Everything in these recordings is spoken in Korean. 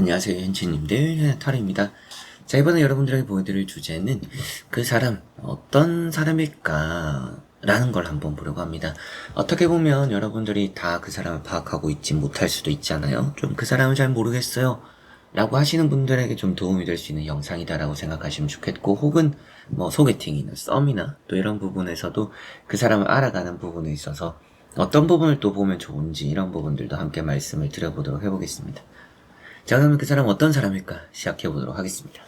안녕하세요 현치님들. 타로입니다. 자 이번에 여러분들에게 보여드릴 주제는 그 사람 어떤 사람일까? 라는 걸 한번 보려고 합니다. 어떻게 보면 여러분들이 다 그 사람을 파악하고 있지 못할 수도 있잖아요. 좀 그 사람을 잘 모르겠어요. 라고 하시는 분들에게 좀 도움이 될 수 있는 영상이다라고 생각하시면 좋겠고 혹은 뭐 소개팅이나 썸이나 또 이런 부분에서도 그 사람을 알아가는 부분에 있어서 어떤 부분을 또 보면 좋은지 이런 부분들도 함께 말씀을 드려보도록 해보겠습니다 자 그러면 그 사람 어떤 사람일까 시작해 보도록 하겠습니다.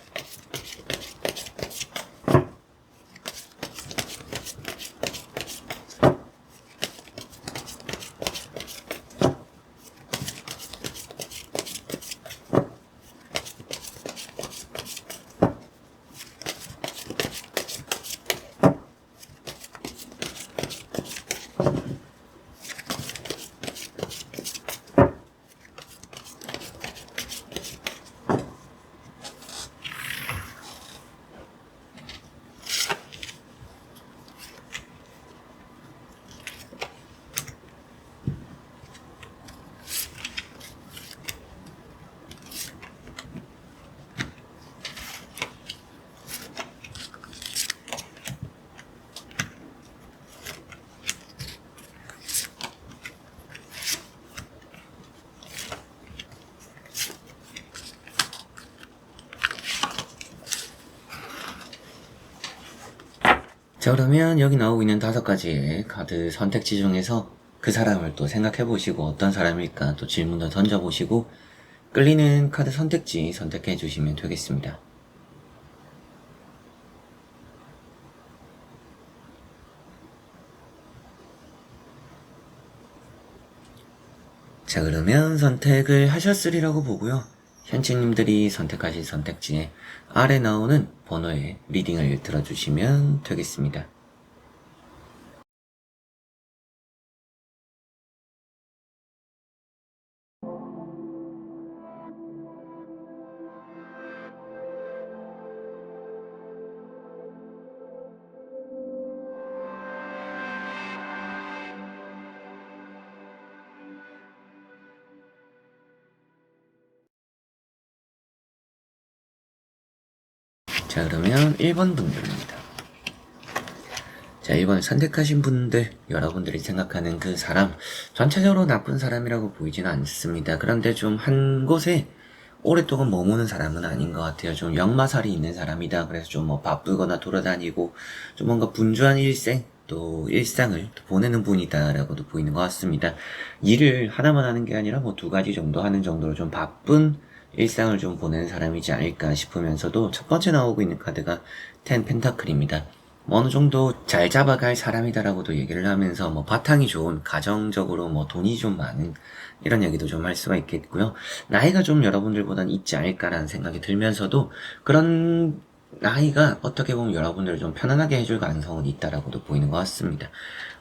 자 그러면 여기 나오고 있는 다섯 가지의 카드 선택지 중에서 그 사람을 또 생각해 보시고 어떤 사람일까 또 질문도 던져 보시고 끌리는 카드 선택지 선택해 주시면 되겠습니다. 자 그러면 선택을 하셨으리라고 보고요. 현치님들이 선택하신 선택지에 아래 나오는 번호의 리딩을 들어주시면 되겠습니다. 자 그러면 1번 분들입니다. 자 1번 선택하신 분들 여러분들이 생각하는 그 사람 전체적으로 나쁜 사람이라고 보이지는 않습니다. 그런데 좀 한 곳에 오랫동안 머무는 사람은 아닌 것 같아요. 좀 역마살이 있는 사람이다. 그래서 좀 뭐 바쁘거나 돌아다니고 좀 뭔가 분주한 일생 또 일상을 또 보내는 분이다라고도 보이는 것 같습니다. 일을 하나만 하는 게 아니라 뭐 두 가지 정도 하는 정도로 좀 바쁜 일상을 좀 보내는 사람이지 않을까 싶으면서도 첫 번째 나오고 있는 카드가 텐 펜타클입니다. 뭐 어느 정도 잘 잡아갈 사람이다라고도 얘기를 하면서 뭐 바탕이 좋은 가정적으로 뭐 돈이 좀 많은 이런 얘기도 좀 할 수가 있겠고요. 나이가 좀 여러분들보다는 있지 않을까라는 생각이 들면서도 그런 나이가 어떻게 보면 여러분들을 좀 편안하게 해줄 가능성은 있다라고도 보이는 것 같습니다.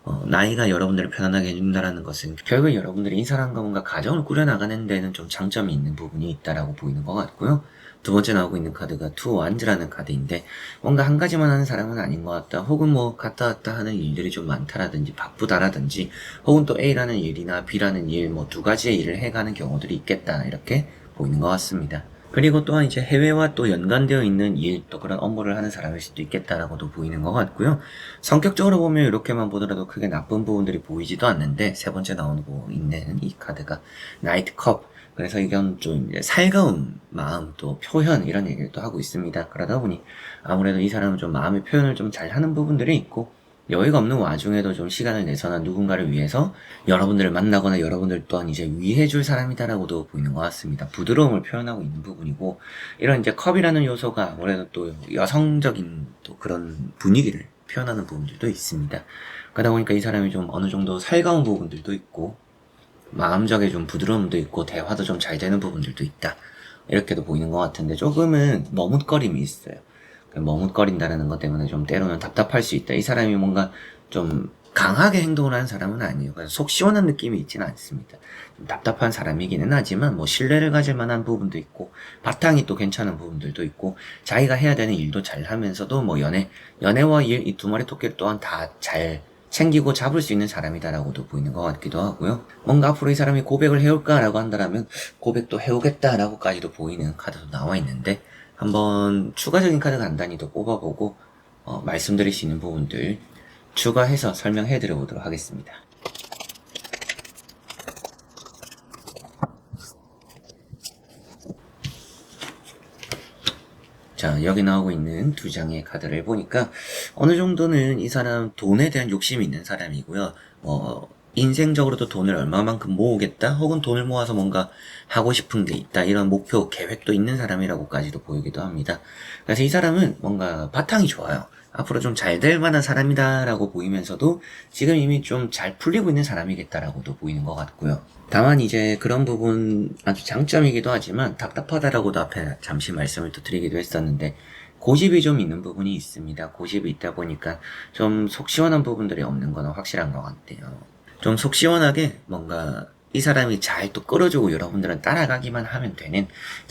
어, 나이가 여러분들을 편안하게 해준다라는 것은 결국 여러분들이 이 사람과 뭔가 가정을 꾸려나가는 데는 좀 장점이 있는 부분이 있다라고 보이는 것 같고요. 두 번째 나오고 있는 카드가 투 완즈라는 카드인데 뭔가 한 가지만 하는 사람은 아닌 것 같다. 혹은 뭐 갔다 왔다 하는 일들이 좀 많다라든지 바쁘다라든지 혹은 또 A라는 일이나 B라는 일 뭐 두 가지의 일을 해가는 경우들이 있겠다 이렇게 보이는 것 같습니다. 그리고 또한 이제 해외와 또 연관되어 있는 일, 또 그런 업무를 하는 사람일 수도 있겠다라고도 보이는 것 같고요. 성격적으로 보면 이렇게만 보더라도 크게 나쁜 부분들이 보이지도 않는데, 세 번째 나오고 있는 이 카드가 나이트 컵. 그래서 이건 좀 살가운 마음, 또 표현, 이런 얘기를 또 하고 있습니다. 그러다 보니 아무래도 이 사람은 좀 마음의 표현을 좀 잘 하는 부분들이 있고, 여유가 없는 와중에도 좀 시간을 내서나 누군가를 위해서 여러분들을 만나거나 여러분들 또한 이제 위해줄 사람이다라고도 보이는 것 같습니다. 부드러움을 표현하고 있는 부분이고 이런 이제 컵이라는 요소가 아무래도 또 여성적인 또 그런 분위기를 표현하는 부분들도 있습니다. 그러다 보니까 이 사람이 좀 어느 정도 살가운 부분들도 있고 마음적에 좀 부드러움도 있고 대화도 좀 잘 되는 부분들도 있다. 이렇게도 보이는 것 같은데 조금은 머뭇거림이 있어요. 그 머뭇거린다는 것 때문에 좀 때로는 답답할 수 있다. 이 사람이 뭔가 좀 강하게 행동을 하는 사람은 아니에요. 속 시원한 느낌이 있지는 않습니다. 좀 답답한 사람이기는 하지만 뭐 신뢰를 가질 만한 부분도 있고 바탕이 또 괜찮은 부분들도 있고 자기가 해야 되는 일도 잘 하면서도 뭐 연애 연애와 일 이 두 마리 토끼를 또한 다 잘 챙기고 잡을 수 있는 사람이다라고도 보이는 것 같기도 하고요. 뭔가 앞으로 이 사람이 고백을 해올까라고 한다면 고백도 해오겠다라고까지도 보이는 카드도 나와 있는데 한번 추가적인 카드 간단히 더 뽑아보고 어, 말씀드릴 수 있는 부분들 추가해서 설명해 드려보도록 하겠습니다. 자, 여기 나오고 있는 두 장의 카드를 보니까 어느 정도는 이 사람 돈에 대한 욕심이 있는 사람이고요. 뭐, 인생적으로도 돈을 얼마만큼 모으겠다, 혹은 돈을 모아서 뭔가 하고 싶은 게 있다, 이런 목표, 계획도 있는 사람이라고까지도 보이기도 합니다. 그래서 이 사람은 뭔가 바탕이 좋아요. 앞으로 좀 잘 될 만한 사람이다라고 보이면서도 지금 이미 좀 잘 풀리고 있는 사람이겠다라고도 보이는 것 같고요. 다만 이제 그런 부분 아주 장점이기도 하지만 답답하다라고도 앞에 잠시 말씀을 또 드리기도 했었는데 고집이 좀 있는 부분이 있습니다. 고집이 있다 보니까 좀 속 시원한 부분들이 없는 건 확실한 것 같아요. 좀 속 시원하게 뭔가 이 사람이 잘 또 끌어주고 여러분들은 따라가기만 하면 되는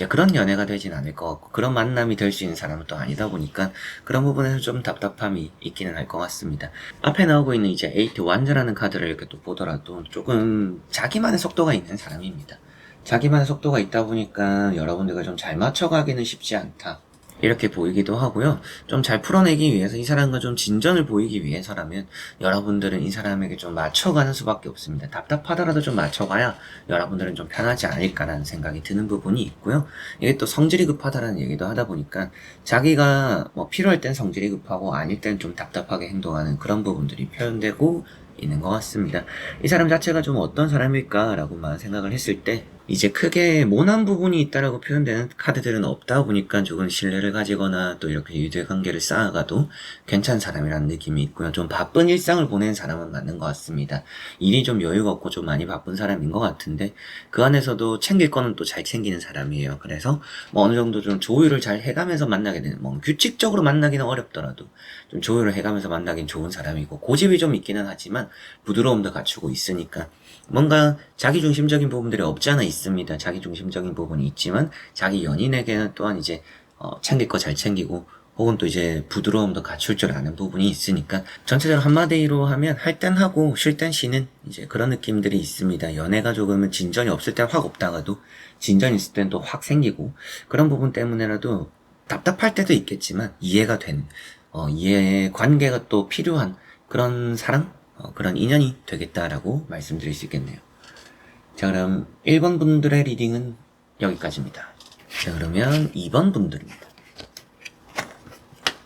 그런 연애가 되진 않을 것 같고 그런 만남이 될 수 있는 사람은 또 아니다 보니까 그런 부분에서 좀 답답함이 있기는 할 것 같습니다. 앞에 나오고 있는 이제 에이트 완전하는 카드를 이렇게 또 보더라도 조금 자기만의 속도가 있는 사람입니다. 자기만의 속도가 있다 보니까 여러분들과 좀 잘 맞춰가기는 쉽지 않다. 이렇게 보이기도 하고요. 좀 잘 풀어내기 위해서 이 사람과 좀 진전을 보이기 위해서라면 여러분들은 이 사람에게 좀 맞춰가는 수밖에 없습니다. 답답하더라도 좀 맞춰가야 여러분들은 좀 편하지 않을까라는 생각이 드는 부분이 있고요. 이게 또 성질이 급하다라는 얘기도 하다 보니까 자기가 뭐 필요할 땐 성질이 급하고 아닐 땐 좀 답답하게 행동하는 그런 부분들이 표현되고 있는 것 같습니다. 이 사람 자체가 좀 어떤 사람일까라고만 생각을 했을 때 이제 크게 모난 부분이 있다라고 표현되는 카드들은 없다 보니까 조금 신뢰를 가지거나 또 이렇게 유대 관계를 쌓아가도 괜찮은 사람이라는 느낌이 있고요. 좀 바쁜 일상을 보내는 사람은 맞는 것 같습니다. 일이 좀 여유가 없고 좀 많이 바쁜 사람인 것 같은데 그 안에서도 챙길 거는 또 잘 챙기는 사람이에요. 그래서 뭐 어느 정도 좀 조율을 잘 해가면서 만나게 되는 뭐 규칙적으로 만나기는 어렵더라도 좀 조율을 해가면서 만나긴 좋은 사람이고 고집이 좀 있기는 하지만 부드러움도 갖추고 있으니까 뭔가 자기중심적인 부분들이 없지 않아 있습니다. 자기중심적인 부분이 있지만 자기 연인에게는 또한 이제 어, 챙길 거 잘 챙기고 혹은 또 이제 부드러움도 갖출 줄 아는 부분이 있으니까 전체적으로 한마디로 하면 할 땐 하고 쉴 땐 쉬는 이제 그런 느낌들이 있습니다. 연애가 조금은 진전이 없을 땐 확 없다가도 진전이 있을 땐 또 확 생기고 그런 부분 때문에라도 답답할 때도 있겠지만 이해가 되는 어, 이해의 관계가 또 필요한 그런 사랑 어, 그런 인연이 되겠다라고 말씀드릴 수 있겠네요. 자, 그럼 1번 분들의 리딩은 여기까지입니다. 자, 그러면 2번 분들입니다.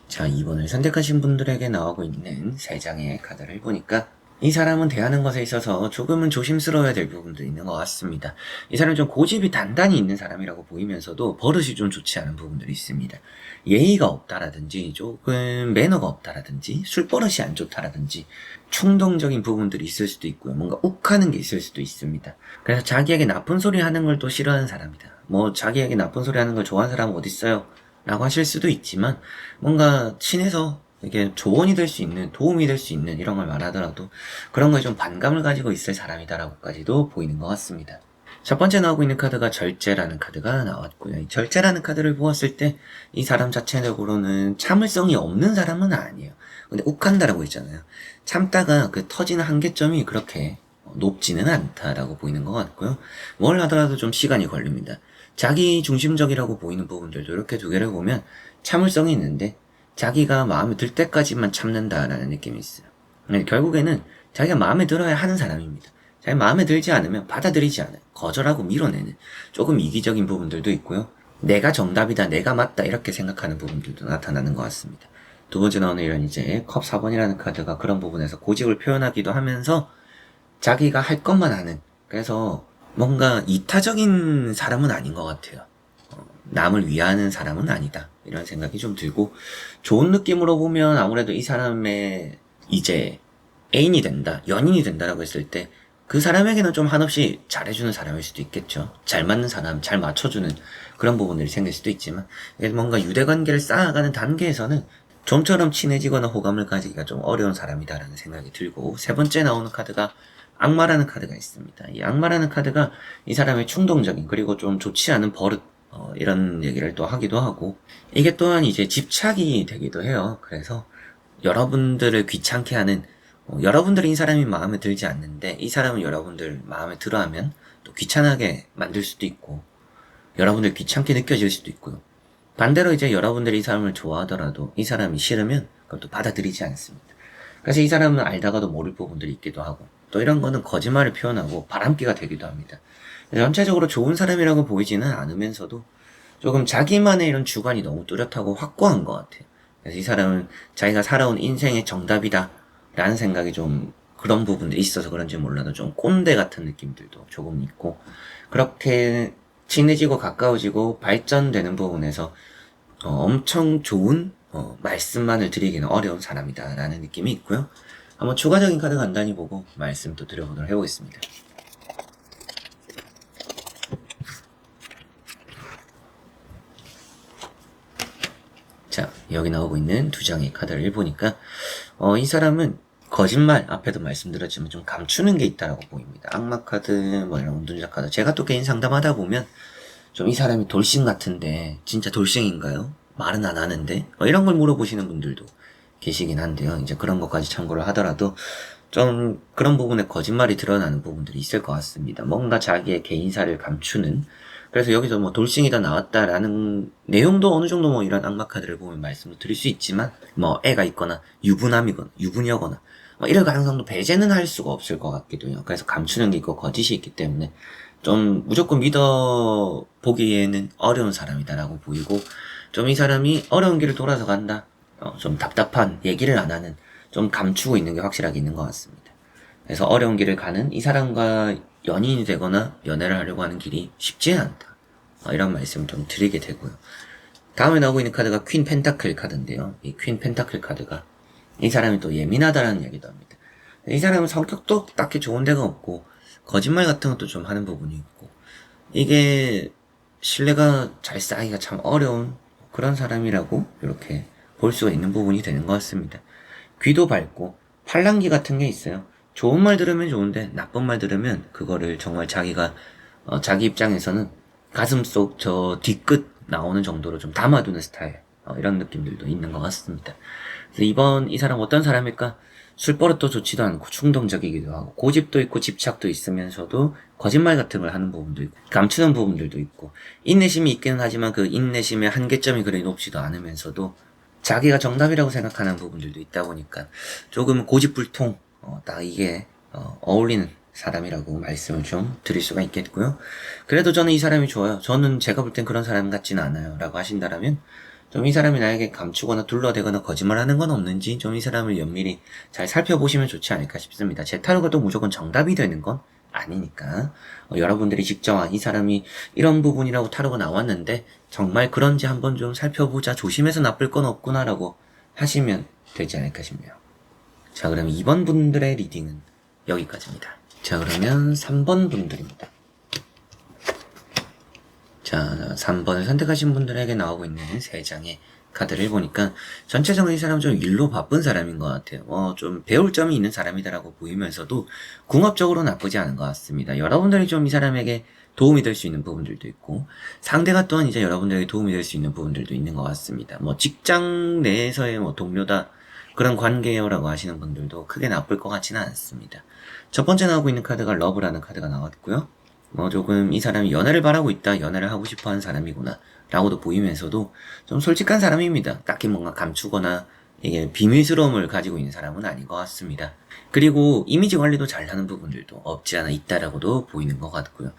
자, 2번을 선택하신 분들에게 나오고 있는 3장의 카드를 보니까 이 사람은 대하는 것에 있어서 조금은 조심스러워야 될 부분도 있는 것 같습니다. 이 사람은 좀 고집이 단단히 있는 사람이라고 보이면서도 버릇이 좀 좋지 않은 부분들이 있습니다. 예의가 없다라든지 조금 매너가 없다라든지 술버릇이 안 좋다라든지 충동적인 부분들이 있을 수도 있고요. 뭔가 욱하는 게 있을 수도 있습니다. 그래서 자기에게 나쁜 소리 하는 걸 또 싫어하는 사람이다. 뭐 자기에게 나쁜 소리 하는 걸 좋아하는 사람은 어딨어요? 라고 하실 수도 있지만 뭔가 친해서 이게 조언이 될 수 있는 도움이 될 수 있는 이런 걸 말하더라도 그런 거에 좀 반감을 가지고 있을 사람이다라고까지도 보이는 것 같습니다. 첫 번째 나오고 있는 카드가 절제라는 카드가 나왔고요. 이 절제라는 카드를 보았을 때 이 사람 자체적으로는 참을성이 없는 사람은 아니에요. 근데 욱한다라고 했잖아요. 참다가 그 터지는 한계점이 그렇게 높지는 않다라고 보이는 것 같고요. 뭘 하더라도 좀 시간이 걸립니다. 자기 중심적이라고 보이는 부분들도 이렇게 두 개를 보면 참을성이 있는데 자기가 마음에 들 때까지만 참는다라는 느낌이 있어요. 네, 결국에는 자기가 마음에 들어야 하는 사람입니다. 자기 마음에 들지 않으면 받아들이지 않아요. 거절하고 밀어내는 조금 이기적인 부분들도 있고요. 내가 정답이다, 내가 맞다 이렇게 생각하는 부분들도 나타나는 것 같습니다. 두 번째 나오는 이런 이제 컵 4번이라는 카드가 그런 부분에서 고집을 표현하기도 하면서 자기가 할 것만 하는 그래서 뭔가 이타적인 사람은 아닌 것 같아요. 어, 남을 위하는 사람은 아니다. 이런 생각이 좀 들고 좋은 느낌으로 보면 아무래도 이 사람의 이제 애인이 된다, 연인이 된다라고 했을 때 그 사람에게는 좀 한없이 잘해주는 사람일 수도 있겠죠. 잘 맞는 사람, 잘 맞춰주는 그런 부분들이 생길 수도 있지만 뭔가 유대관계를 쌓아가는 단계에서는 좀처럼 친해지거나 호감을 가지기가 좀 어려운 사람이다라는 생각이 들고 세 번째 나오는 카드가 악마라는 카드가 있습니다. 이 악마라는 카드가 이 사람의 충동적인 그리고 좀 좋지 않은 버릇 어, 이런 얘기를 또 하기도 하고 이게 또한 이제 집착이 되기도 해요. 그래서 여러분들을 귀찮게 하는 어, 여러분들이 이 사람이 마음에 들지 않는데 이 사람은 여러분들 마음에 들어하면 또 귀찮게 만들 수도 있고 여러분들 귀찮게 느껴질 수도 있고요. 반대로 이제 여러분들이 이 사람을 좋아하더라도 이 사람이 싫으면 그것도 받아들이지 않습니다. 그래서 이 사람은 알다가도 모를 부분들이 있기도 하고 또 이런 거는 거짓말을 표현하고 바람기가 되기도 합니다. 전체적으로 좋은 사람이라고 보이지는 않으면서도 조금 자기만의 이런 주관이 너무 뚜렷하고 확고한 것 같아요. 그래서 이 사람은 자기가 살아온 인생의 정답이다 라는 생각이 좀 그런 부분들이 있어서 그런지 몰라도 좀 꼰대 같은 느낌들도 조금 있고 그렇게 친해지고 가까워지고 발전되는 부분에서 어, 엄청 좋은 어, 말씀만을 드리기는 어려운 사람이다 라는 느낌이 있고요. 한번 추가적인 카드 간단히 보고 말씀 또 드려보도록 해보겠습니다. 자, 여기 나오고 있는 두 장의 카드를 보니까, 어, 이 사람은 거짓말, 앞에도 말씀드렸지만 좀 감추는 게 있다라고 보입니다. 악마 카드, 뭐 이런 운둔자 카드. 제가 또 개인 상담하다 보면, 좀 이 사람이 돌싱 같은데, 진짜 돌싱인가요? 말은 안 하는데? 뭐 이런 걸 물어보시는 분들도 계시긴 한데요. 이제 그런 것까지 참고를 하더라도, 좀 그런 부분에 거짓말이 드러나는 부분들이 있을 것 같습니다. 뭔가 자기의 개인사를 감추는, 그래서 여기서 뭐 돌싱이다 나왔다라는 내용도 어느 정도 뭐 이런 악마 카드를 보면 말씀을 드릴 수 있지만 뭐 애가 있거나 유부남이거나 유부녀거나 뭐 이럴 가능성도 배제는 할 수가 없을 것 같기도 해요. 그래서 감추는 게 있고 거짓이 있기 때문에 좀 무조건 믿어 보기에는 어려운 사람이다라고 보이고 좀 이 사람이 어려운 길을 돌아서 간다. 어, 좀 답답한 얘기를 안 하는 좀 감추고 있는 게 확실하게 있는 것 같습니다. 그래서 어려운 길을 가는 이 사람과 연인이 되거나 연애를 하려고 하는 길이 쉽지 않다. 어, 이런 말씀을 좀 드리게 되고요. 다음에 나오고 있는 카드가 퀸 펜타클 카드인데요. 이 퀸 펜타클 카드가 이 사람이 또 예민하다라는 이야기도 합니다. 이 사람은 성격도 딱히 좋은 데가 없고 거짓말 같은 것도 좀 하는 부분이 있고 이게 신뢰가 잘 쌓기가 참 어려운 그런 사람이라고 이렇게 볼 수가 있는 부분이 되는 것 같습니다. 귀도 밝고 팔랑기 같은 게 있어요. 좋은 말 들으면 좋은데 나쁜 말 들으면 그거를 정말 자기가 어, 자기 입장에서는 가슴 속 저 뒤끝 나오는 정도로 좀 담아두는 스타일 어, 이런 느낌들도 있는 것 같습니다. 그래서 이번 이 사람 어떤 사람일까? 술버릇도 좋지도 않고 충동적이기도 하고 고집도 있고 집착도 있으면서도 거짓말 같은 걸 하는 부분도 있고 감추는 부분들도 있고 인내심이 있기는 하지만 그 인내심의 한계점이 그리 높지도 않으면서도 자기가 정답이라고 생각하는 부분들도 있다 보니까 조금 고집불통 어, 딱 이게 어, 어울리는 사람이라고 말씀을 좀 드릴 수가 있겠고요. 그래도 저는 이 사람이 좋아요. 저는 제가 볼 땐 그런 사람 같지는 않아요. 라고 하신다면 좀 이 사람이 나에게 감추거나 둘러대거나 거짓말하는 건 없는지 좀 이 사람을 연밀히 잘 살펴보시면 좋지 않을까 싶습니다. 제 타로가 또 무조건 정답이 되는 건 아니니까 어, 여러분들이 직접 아, 이 사람이 이런 부분이라고 타로가 나왔는데 정말 그런지 한번 좀 살펴보자 조심해서 나쁠 건 없구나라고 하시면 되지 않을까 싶네요. 자, 그럼 2번 분들의 리딩은 여기까지입니다. 자, 그러면 3번 분들입니다. 자, 3번을 선택하신 분들에게 나오고 있는 3장의 카드를 보니까 전체적으로 이 사람은 좀 일로 바쁜 사람인 것 같아요. 어, 좀 배울 점이 있는 사람이다라고 보이면서도 궁합적으로 나쁘지 않은 것 같습니다. 여러분들이 좀 이 사람에게 도움이 될 수 있는 부분들도 있고 상대가 또한 이제 여러분들에게 도움이 될 수 있는 부분들도 있는 것 같습니다. 뭐 직장 내에서의 뭐 동료다 그런 관계요라고 하시는 분들도 크게 나쁠 것 같지는 않습니다. 첫 번째 나오고 있는 카드가 러브라는 카드가 나왔고요. 뭐 조금 이 사람이 연애를 바라고 있다, 연애를 하고 싶어 하는 사람이구나, 라고도 보이면서도 좀 솔직한 사람입니다. 딱히 뭔가 감추거나 이게 비밀스러움을 가지고 있는 사람은 아닌 것 같습니다. 그리고 이미지 관리도 잘 하는 부분들도 없지 않아 있다라고도 보이는 것 같고요.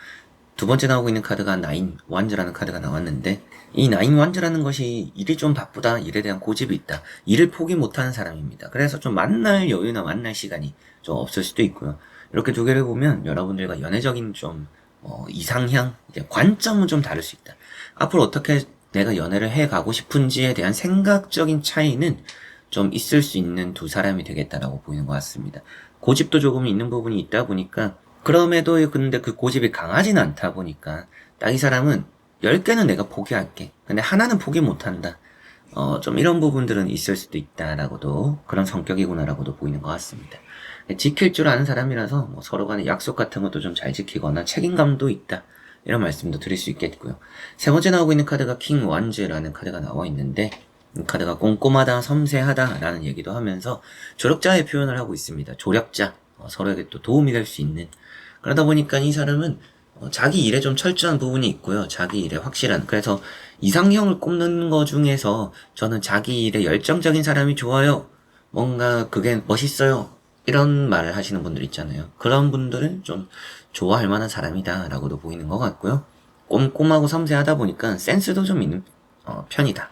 두 번째 나오고 있는 카드가 나인 완즈라는 카드가 나왔는데 이 나인 완즈라는 것이 일이 좀 바쁘다 일에 대한 고집이 있다 일을 포기 못하는 사람입니다 그래서 좀 만날 여유나 만날 시간이 좀 없을 수도 있고요 이렇게 두 개를 보면 여러분들과 연애적인 좀 어, 이상향 관점은 좀 다를 수 있다 앞으로 어떻게 내가 연애를 해 가고 싶은지에 대한 생각적인 차이는 좀 있을 수 있는 두 사람이 되겠다라고 보이는 것 같습니다 고집도 조금 있는 부분이 있다 보니까 그럼에도 근데 그 고집이 강하진 않다 보니까 딱 이 사람은 10개는 내가 포기할게. 근데 하나는 포기 못한다. 어, 좀 이런 부분들은 있을 수도 있다라고도 그런 성격이구나라고도 보이는 것 같습니다. 지킬 줄 아는 사람이라서 뭐 서로 간의 약속 같은 것도 좀 잘 지키거나 책임감도 있다. 이런 말씀도 드릴 수 있겠고요. 세 번째 나오고 있는 카드가 킹 완즈라는 카드가 나와 있는데 이 카드가 꼼꼼하다, 섬세하다라는 얘기도 하면서 조력자의 표현을 하고 있습니다. 조력자, 어, 서로에게 또 도움이 될 수 있는. 그러다 보니까 이 사람은 어, 자기 일에 좀 철저한 부분이 있고요. 자기 일에 확실한. 그래서 이상형을 꼽는 거 중에서 저는 자기 일에 열정적인 사람이 좋아요. 뭔가 그게 멋있어요. 이런 말을 하시는 분들 있잖아요. 그런 분들은 좀 좋아할 만한 사람이다 라고도 보이는 것 같고요. 꼼꼼하고 섬세하다 보니까 센스도 좀 있는 어, 편이다.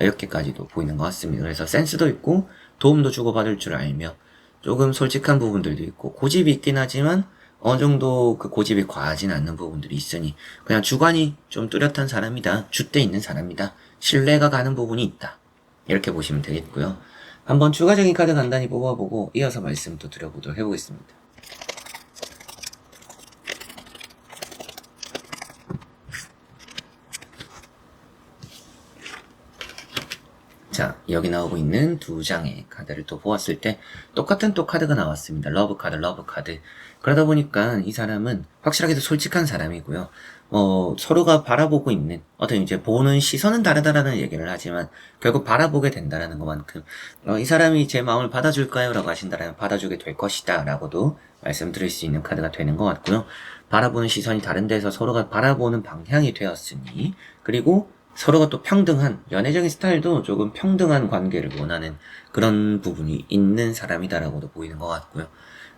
이렇게까지도 보이는 것 같습니다. 그래서 센스도 있고 도움도 주고받을 줄 알며 조금 솔직한 부분들도 있고 고집이 있긴 하지만 어느 정도 그 고집이 과하진 않는 부분들이 있으니 그냥 주관이 좀 뚜렷한 사람이다. 줏대 있는 사람이다. 신뢰가 가는 부분이 있다. 이렇게 보시면 되겠고요. 한번 추가적인 카드 간단히 뽑아보고 이어서 말씀 또 드려보도록 해보겠습니다. 자, 여기 나오고 있는 두 장의 카드를 또 보았을 때 똑같은 또 카드가 나왔습니다. 러브 카드, 러브 카드. 그러다 보니까 이 사람은 확실하게도 솔직한 사람이고요. 어, 서로가 바라보고 있는 어떤 이제 보는 시선은 다르다라는 얘기를 하지만 결국 바라보게 된다라는 것만큼 어, 이 사람이 제 마음을 받아줄까요? 라고 하신다면 받아주게 될 것이다 라고도 말씀드릴 수 있는 카드가 되는 것 같고요. 바라보는 시선이 다른 데서 서로가 바라보는 방향이 되었으니 그리고 서로가 또 평등한 연애적인 스타일도 조금 평등한 관계를 원하는 그런 부분이 있는 사람이다라고도 보이는 것 같고요.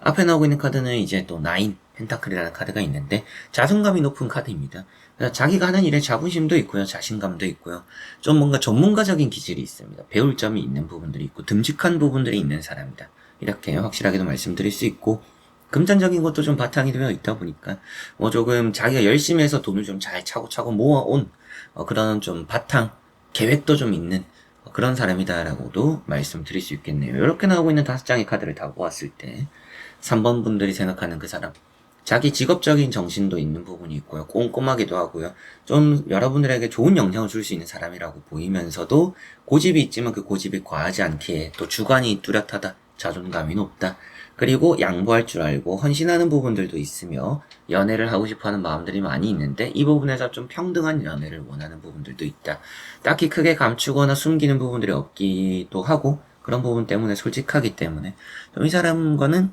앞에 나오고 있는 카드는 이제 또 나인 펜타클이라는 카드가 있는데 자존감이 높은 카드입니다. 자기가 하는 일에 자부심도 있고요, 자신감도 있고요. 좀 뭔가 전문가적인 기질이 있습니다. 배울 점이 있는 부분들이 있고 듬직한 부분들이 있는 사람이다. 이렇게 확실하게도 말씀드릴 수 있고 금전적인 것도 좀 바탕이 되어 있다 보니까 뭐 조금 자기가 열심히 해서 돈을 좀 잘 차고차고 모아온 어, 그런 좀 바탕 계획도 좀 있는 어, 그런 사람이다라고도 말씀드릴 수 있겠네요. 이렇게 나오고 있는 다섯 장의 카드를 다 보았을 때 3번 분들이 생각하는 그 사람 자기 직업적인 정신도 있는 부분이 있고요. 꼼꼼하기도 하고요. 좀 여러분들에게 좋은 영향을 줄 수 있는 사람이라고 보이면서도 고집이 있지만 그 고집이 과하지 않기에 또 주관이 뚜렷하다. 자존감이 높다. 그리고 양보할 줄 알고 헌신하는 부분들도 있으며 연애를 하고 싶어 하는 마음들이 많이 있는데 이 부분에서 좀 평등한 연애를 원하는 부분들도 있다. 딱히 크게 감추거나 숨기는 부분들이 없기도 하고 그런 부분 때문에 솔직하기 때문에 좀 이 사람과는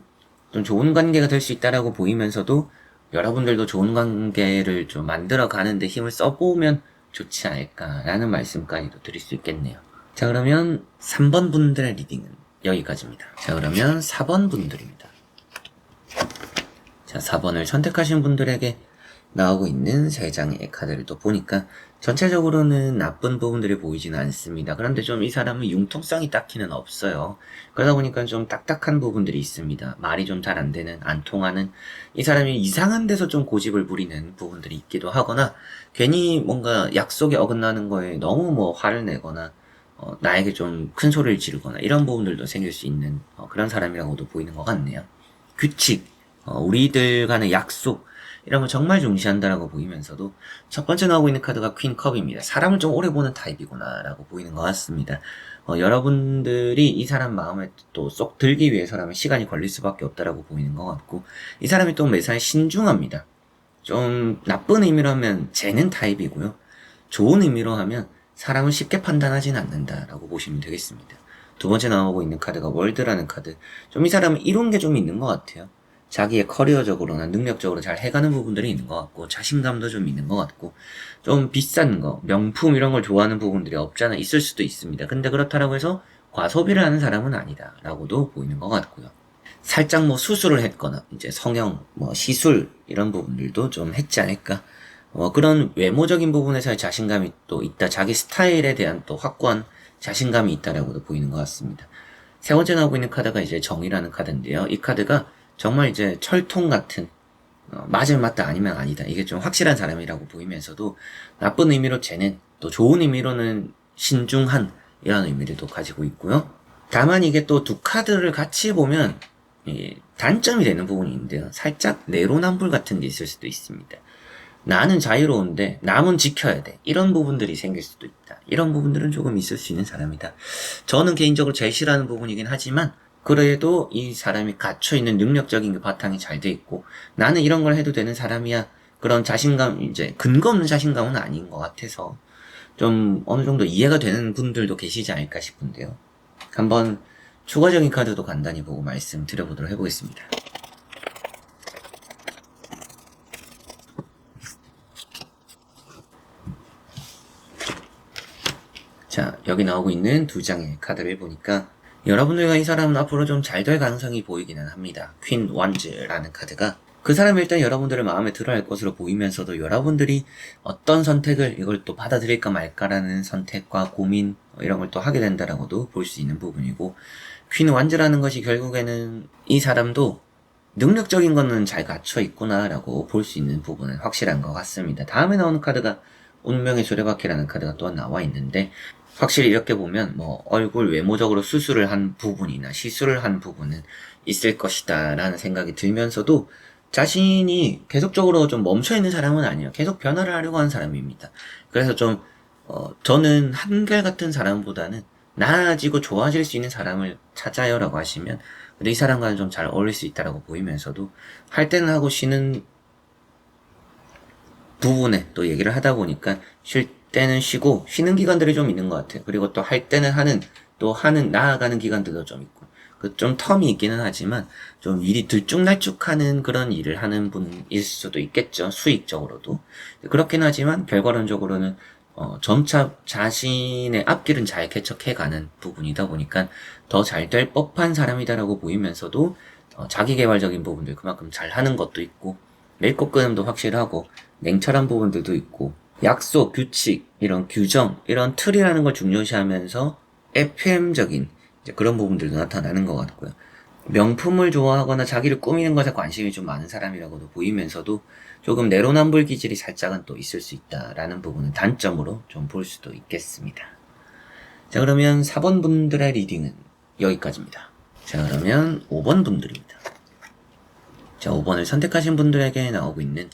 좀 좋은 관계가 될 수 있다라고 보이면서도 여러분들도 좋은 관계를 좀 만들어 가는데 힘을 써보면 좋지 않을까라는 말씀까지도 드릴 수 있겠네요. 자, 그러면 3번 분들의 리딩은 여기까지입니다. 자, 그러면 4번 분들입니다. 자, 4번을 선택하신 분들에게 나오고 있는 3장의 카드를 또 보니까 전체적으로는 나쁜 부분들이 보이지는 않습니다. 그런데 좀 이 사람은 융통성이 딱히는 없어요. 그러다 보니까 좀 딱딱한 부분들이 있습니다. 말이 좀 잘 안 되는, 안 통하는, 이 사람이 이상한 데서 좀 고집을 부리는 부분들이 있기도 하거나, 괜히 뭔가 약속에 어긋나는 거에 너무 뭐 화를 내거나, 어, 나에게 좀 큰 소리를 지르거나, 이런 부분들도 생길 수 있는 어, 그런 사람이라고도 보이는 것 같네요. 규칙, 어, 우리들 간의 약속, 이런 걸 정말 중시한다라고 보이면서도 첫 번째 나오고 있는 카드가 퀸 컵입니다. 사람을 좀 오래 보는 타입이구나라고 보이는 것 같습니다. 어, 여러분들이 이 사람 마음에 또 쏙 들기 위해서라면 시간이 걸릴 수밖에 없다라고 보이는 것 같고 이 사람이 또 매사에 신중합니다. 좀 나쁜 의미로 하면 재는 타입이고요. 좋은 의미로 하면 사람을 쉽게 판단하지는 않는다라고 보시면 되겠습니다. 두 번째 나오고 있는 카드가 월드라는 카드. 좀 이 사람은 이런 게 좀 있는 것 같아요. 자기의 커리어적으로나 능력적으로 잘 해가는 부분들이 있는 것 같고 자신감도 좀 있는 것 같고 좀 비싼 거 명품 이런 걸 좋아하는 부분들이 없잖아 있을 수도 있습니다 근데 그렇다라고 해서 과소비를 하는 사람은 아니다 라고도 보이는 것 같고요 살짝 뭐 수술을 했거나 이제 성형 뭐 시술 이런 부분들도 좀 했지 않을까 어, 그런 외모적인 부분에서의 자신감이 또 있다 자기 스타일에 대한 또 확고한 자신감이 있다라고도 보이는 것 같습니다 세 번째 나오고 있는 카드가 이제 정이라는 카드인데요 이 카드가 정말 이제 철통 같은 어, 맞으면 맞다 아니면 아니다 이게 좀 확실한 사람이라고 보이면서도 나쁜 의미로 쟤는 또 좋은 의미로는 신중한 이런 의미를 또 가지고 있고요. 다만 이게 또 두 카드를 같이 보면 예, 단점이 되는 부분이 있는데요. 살짝 내로남불 같은 게 있을 수도 있습니다. 나는 자유로운데 남은 지켜야 돼. 이런 부분들이 생길 수도 있다. 이런 부분들은 조금 있을 수 있는 사람이다. 저는 개인적으로 제일 싫어하는 부분이긴 하지만 그래도 이 사람이 갖춰 있는 능력적인 그 바탕이 잘 돼 있고 나는 이런 걸 해도 되는 사람이야. 그런 자신감 이제 근거 없는 자신감은 아닌 것 같아서 좀 어느 정도 이해가 되는 분들도 계시지 않을까 싶은데요. 한번 추가적인 카드도 간단히 보고 말씀드려보도록 해보겠습니다. 자, 여기 나오고 있는 두 장의 카드를 보니까 여러분들과 이 사람은 앞으로 좀 잘 될 가능성이 보이기는 합니다. 퀸 완즈라는 카드가 그 사람이 일단 여러분들을 마음에 들어 할 것으로 보이면서도 여러분들이 어떤 선택을 이걸 또 받아들일까 말까라는 선택과 고민 어, 이런 걸 또 하게 된다라고도 볼 수 있는 부분이고 퀸 완즈라는 것이 결국에는 이 사람도 능력적인 거는 잘 갖춰 있구나라고 볼 수 있는 부분은 확실한 것 같습니다. 다음에 나오는 카드가 운명의 수레바퀴라는 카드가 또 나와 있는데 확실히 이렇게 보면 뭐 얼굴 외모적으로 수술을 한 부분이나 시술을 한 부분은 있을 것이다 라는 생각이 들면서도 자신이 계속적으로 좀 멈춰 있는 사람은 아니에요. 계속 변화를 하려고 하는 사람입니다. 그래서 좀 어, 저는 한결같은 사람보다는 나아지고 좋아질 수 있는 사람을 찾아요 라고 하시면 근데 이 사람과는 좀 잘 어울릴 수 있다라고 보이면서도 할 때는 하고 쉬는 부분에 또 얘기를 하다 보니까 쉴 때는 쉬고 쉬는 기간들이 좀 있는 것 같아요. 그리고 또 할 때는 하는 또 하는 나아가는 기간들도 좀 있고 그 좀 텀이 있기는 하지만 좀 일이 들쭉날쭉하는 그런 일을 하는 분일 수도 있겠죠. 수익적으로도 그렇긴 하지만 결과론적으로는 어, 점차 자신의 앞길은 잘 개척해가는 부분이다 보니까 더 잘 될 법한 사람이다라고 보이면서도 어, 자기 개발적인 부분들 그만큼 잘 하는 것도 있고 멜꽃 끊음도 확실하고 냉철한 부분들도 있고 약속, 규칙, 이런 규정, 이런 틀이라는 걸 중요시하면서 FM적인 그런 부분들도 나타나는 것 같고요. 명품을 좋아하거나 자기를 꾸미는 것에 관심이 좀 많은 사람이라고도 보이면서도 조금 내로남불 기질이 살짝은 또 있을 수 있다라는 부분은 단점으로 좀 볼 수도 있겠습니다. 자, 그러면 4번 분들의 리딩은 여기까지입니다. 자, 그러면 5번 분들입니다. 자, 5번을 선택하신 분들에게 나오고 있는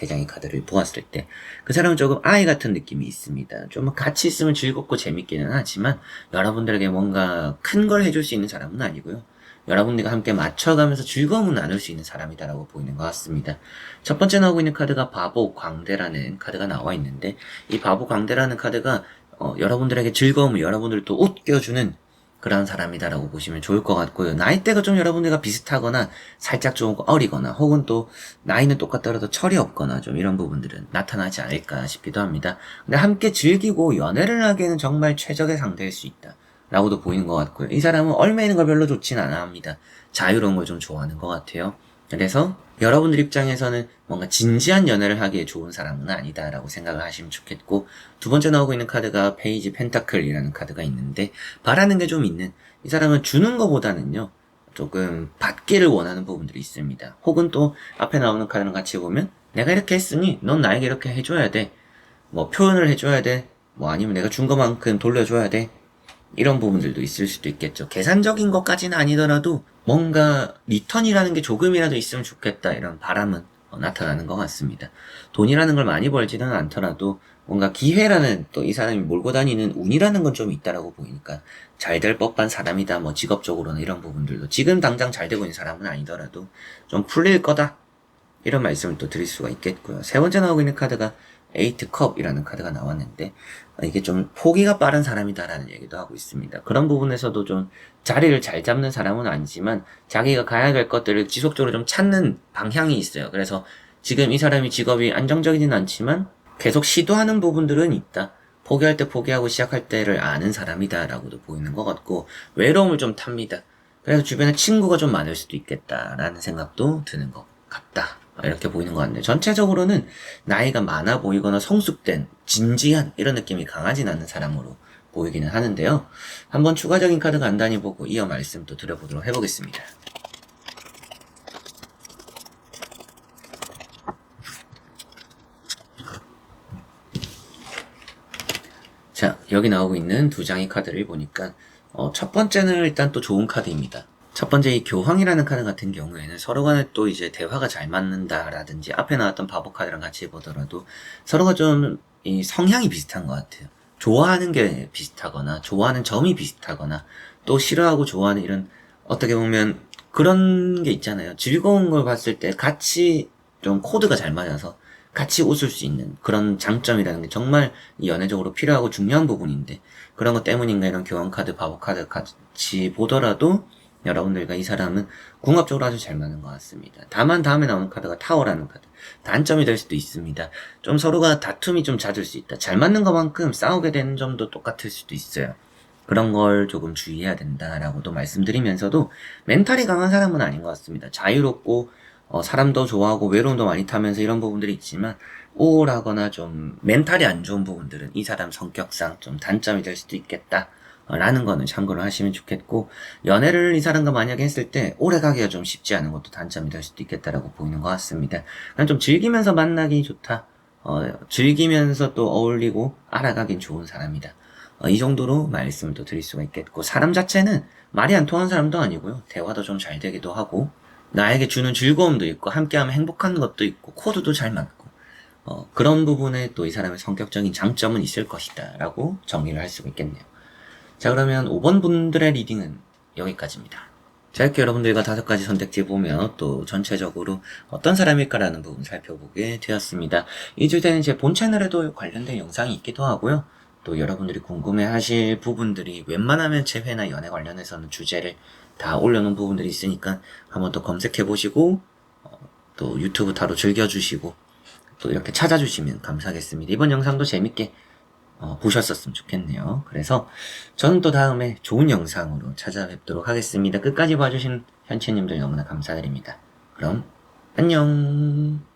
세 장의 카드를 보았을 때 그 사람은 조금 아이 같은 느낌이 있습니다. 좀 같이 있으면 즐겁고 재밌기는 하지만 여러분들에게 뭔가 큰 걸 해줄 수 있는 사람은 아니고요. 여러분들과 함께 맞춰가면서 즐거움을 나눌 수 있는 사람이다라고 보이는 것 같습니다. 첫 번째 나오고 있는 카드가 바보 광대라는 카드가 나와 있는데 이 바보 광대라는 카드가 어, 여러분들에게 즐거움을 여러분들 또 웃겨주는 그런 사람이다라고 보시면 좋을 것 같고요. 나이대가 좀 여러분들과 비슷하거나 살짝 좀 어리거나 혹은 또 나이는 똑같더라도 철이 없거나 좀 이런 부분들은 나타나지 않을까 싶기도 합니다. 근데 함께 즐기고 연애를 하기에는 정말 최적의 상대일 수 있다. 라고도 보이는 것 같고요. 이 사람은 얼매이는 걸 별로 좋진 않아 합니다. 자유로운 걸 좀 좋아하는 것 같아요. 그래서 여러분들 입장에서는 뭔가 진지한 연애를 하기에 좋은 사람은 아니다라고 생각을 하시면 좋겠고 두 번째 나오고 있는 카드가 페이지 펜타클이라는 카드가 있는데 바라는 게 좀 있는 이 사람은 주는 것보다는요 조금 받기를 원하는 부분들이 있습니다. 혹은 또 앞에 나오는 카드랑 같이 보면 내가 이렇게 했으니 넌 나에게 이렇게 해줘야 돼. 뭐 표현을 해줘야 돼. 뭐 아니면 내가 준 것만큼 돌려줘야 돼. 이런 부분들도 있을 수도 있겠죠. 계산적인 것까지는 아니더라도 뭔가 리턴이라는 게 조금이라도 있으면 좋겠다 이런 바람은 어, 나타나는 것 같습니다. 돈이라는 걸 많이 벌지는 않더라도 뭔가 기회라는 또 이 사람이 몰고 다니는 운이라는 건 좀 있다라고 보이니까 잘 될 법한 사람이다 뭐 직업적으로는 이런 부분들도 지금 당장 잘 되고 있는 사람은 아니더라도 좀 풀릴 거다 이런 말씀을 또 드릴 수가 있겠고요. 세 번째 나오고 있는 카드가 에이트 컵이라는 카드가 나왔는데 이게 좀 포기가 빠른 사람이다라는 얘기도 하고 있습니다. 그런 부분에서도 좀 자리를 잘 잡는 사람은 아니지만 자기가 가야 될 것들을 지속적으로 좀 찾는 방향이 있어요. 그래서 지금 이 사람이 직업이 안정적이진 않지만 계속 시도하는 부분들은 있다. 포기할 때 포기하고 시작할 때를 아는 사람이다라고도 보이는 것 같고 외로움을 좀 탑니다. 그래서 주변에 친구가 좀 많을 수도 있겠다라는 생각도 드는 것 같다. 이렇게 보이는 것 같네요. 전체적으로는 나이가 많아 보이거나 성숙된, 진지한 이런 느낌이 강하진 않은 사람으로 보이기는 하는데요. 한번 추가적인 카드 간단히 보고 이어 말씀 또 드려보도록 해보겠습니다. 자, 여기 나오고 있는 두 장의 카드를 보니까 어, 첫 번째는 일단 또 좋은 카드입니다. 첫 번째 이 교황이라는 카드 같은 경우에는 서로 간에 또 이제 대화가 잘 맞는다라든지 앞에 나왔던 바보 카드랑 같이 보더라도 서로가 좀 이 성향이 비슷한 것 같아요. 좋아하는 게 비슷하거나 좋아하는 점이 비슷하거나 또 싫어하고 좋아하는 이런 어떻게 보면 그런 게 있잖아요. 즐거운 걸 봤을 때 같이 좀 코드가 잘 맞아서 같이 웃을 수 있는 그런 장점이라는 게 정말 이 연애적으로 필요하고 중요한 부분인데 그런 것 때문인가 이런 교환 카드, 바보 카드 같이 보더라도 여러분들과 이 사람은 궁합적으로 아주 잘 맞는 것 같습니다. 다만 다음에 나오는 카드가 타워라는 카드. 단점이 될 수도 있습니다. 좀 서로가 다툼이 좀 잦을 수 있다. 잘 맞는 것만큼 싸우게 되는 점도 똑같을 수도 있어요. 그런 걸 조금 주의해야 된다라고도 말씀드리면서도 멘탈이 강한 사람은 아닌 것 같습니다. 자유롭고 어, 사람도 좋아하고 외로움도 많이 타면서 이런 부분들이 있지만 우울하거나 좀 멘탈이 안 좋은 부분들은 이 사람 성격상 좀 단점이 될 수도 있겠다. 어, 라는 거는 참고를 하시면 좋겠고 연애를 이 사람과 만약에 했을 때 오래 가기가 좀 쉽지 않은 것도 단점이 될 수도 있겠다라고 보이는 것 같습니다. 그냥 좀 즐기면서 만나기 좋다. 어, 즐기면서 또 어울리고 알아가긴 좋은 사람이다. 어, 이 정도로 말씀을 또 드릴 수가 있겠고 사람 자체는 말이 안 통하는 사람도 아니고요. 대화도 좀 잘 되기도 하고 나에게 주는 즐거움도 있고 함께하면 행복한 것도 있고 코드도 잘 맞고 어, 그런 부분에 또 이 사람의 성격적인 장점은 있을 것이다 라고 정리를 할 수가 있겠네요. 자 그러면 5번 분들의 리딩은 여기까지입니다. 자 이렇게 여러분들과 다섯 가지 선택지 보며 또 전체적으로 어떤 사람일까라는 부분 살펴보게 되었습니다. 이 주제는 제 본 채널에도 관련된 영상이 있기도 하고요. 또 여러분들이 궁금해 하실 부분들이 웬만하면 재회나 연애 관련해서는 주제를 다 올려놓은 부분들이 있으니까 한번 더 검색해 보시고 어, 또 유튜브 타로 즐겨주시고 또 이렇게 찾아주시면 감사하겠습니다. 이번 영상도 재밌게 어, 보셨었으면 좋겠네요. 그래서 저는 또 다음에 좋은 영상으로 찾아뵙도록 하겠습니다. 끝까지 봐주신 현채님들 너무나 감사드립니다. 그럼 안녕.